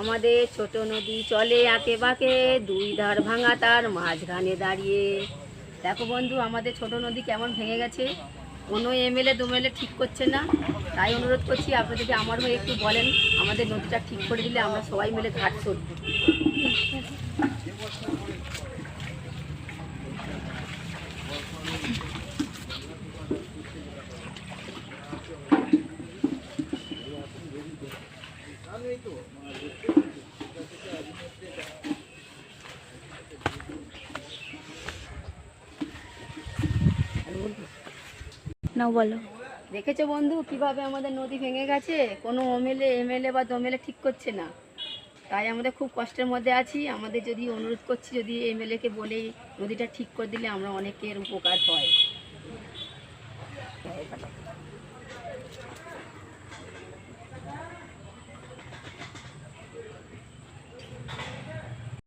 আমাদের ছোট নদী চলে আঁকে বাঁকে, দুই ধার ভাঙা তার মাঝখানে দাঁড়িয়ে। দেখো বন্ধু, আমাদের ছোট নদী কেমন ভেঙে গেছে। কোনো এমএলএ দুমেলে ঠিক করছে না। তাই অনুরোধ করছি আপনি যদি আমার হয়ে একটু বলেন, আমাদের নদীটা ঠিক করে দিলে আমরা সবাই মিলে ঘাট চলব না বলো। দেখেছ বন্ধু কীভাবে আমাদের নদী ভেঙে গেছে? কোনো এমএলএ এমএলএ বা দমেলে ঠিক করছে না। তাই আমাদের খুব কষ্টের মধ্যে আছি। আমাদের যদি অনুরোধ করছি, যদি এমএলএকে বলেই নদীটা ঠিক করে দিলে আমরা অনেকের উপকার হয়।